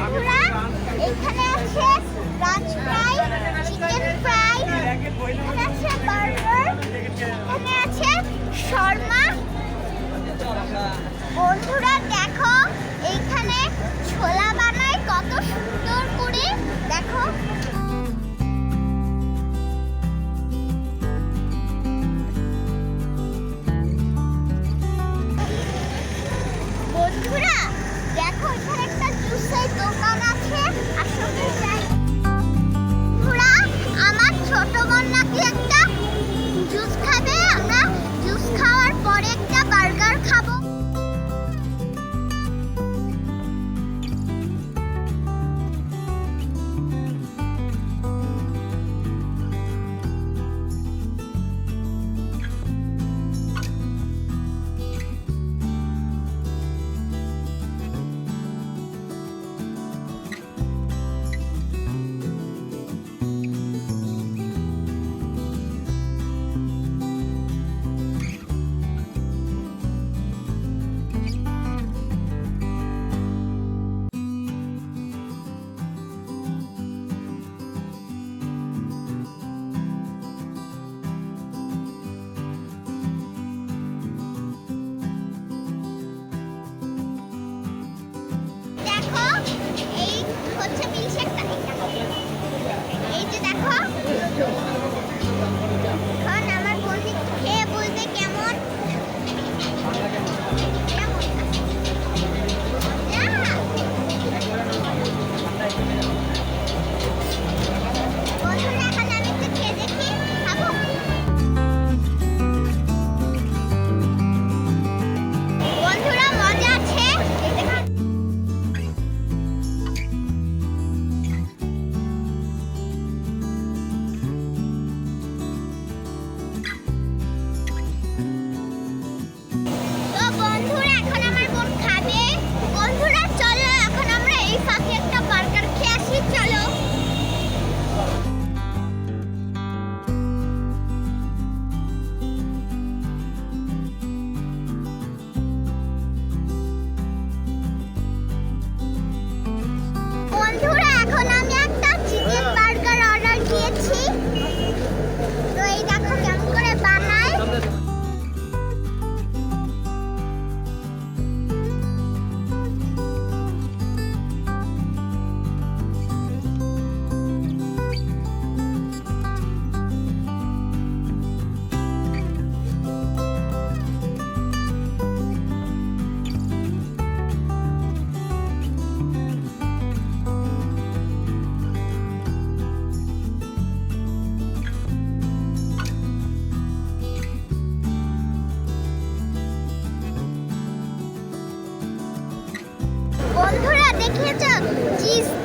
ঘুরা এখানে আছে ফ্রাঞ্চ ফ্রাই, চিকেন ফ্রাই আছে বার্গার, এখানে আছে শর্মা। বন্ধুরা, দেখো, এইখানে ছোলা বানায় কত সুন্দর Тісто.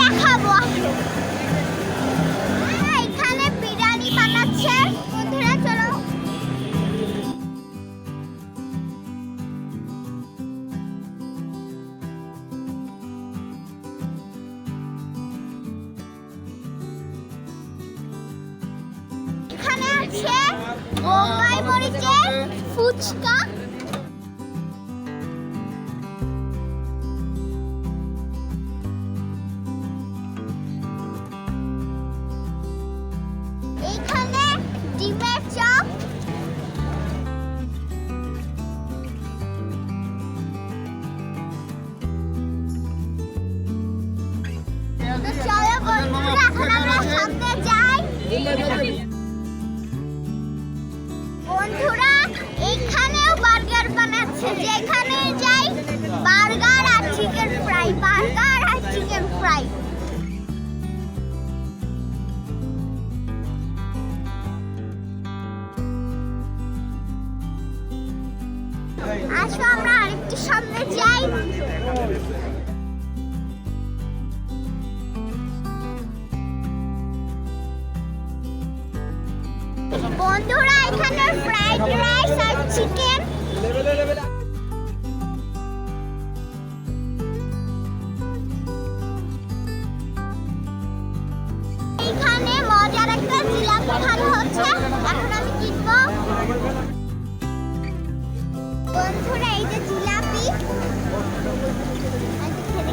দেখাবো। বন্ধুরা, এখানে ফ্রাইড রাইস আর চিকেন এখানে মজার একটা জিলাপি খানো হচ্ছে। এখন আমি কিনবো। বন্ধুরা, এই যে জিলাপি। আচ্ছা, খেতে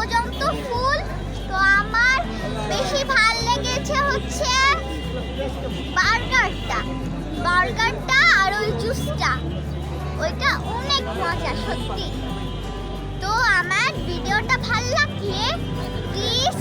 পর্যন্ত ফুল। তো আমার বেশি ভালো লেগেছে হচ্ছে বার্গারটা। বার্গারটা আর ওই জুসটা। ওইটা অনেক মজা, সত্যি। তো আমার ভিডিওটা ভালো লাগলে প্লিজ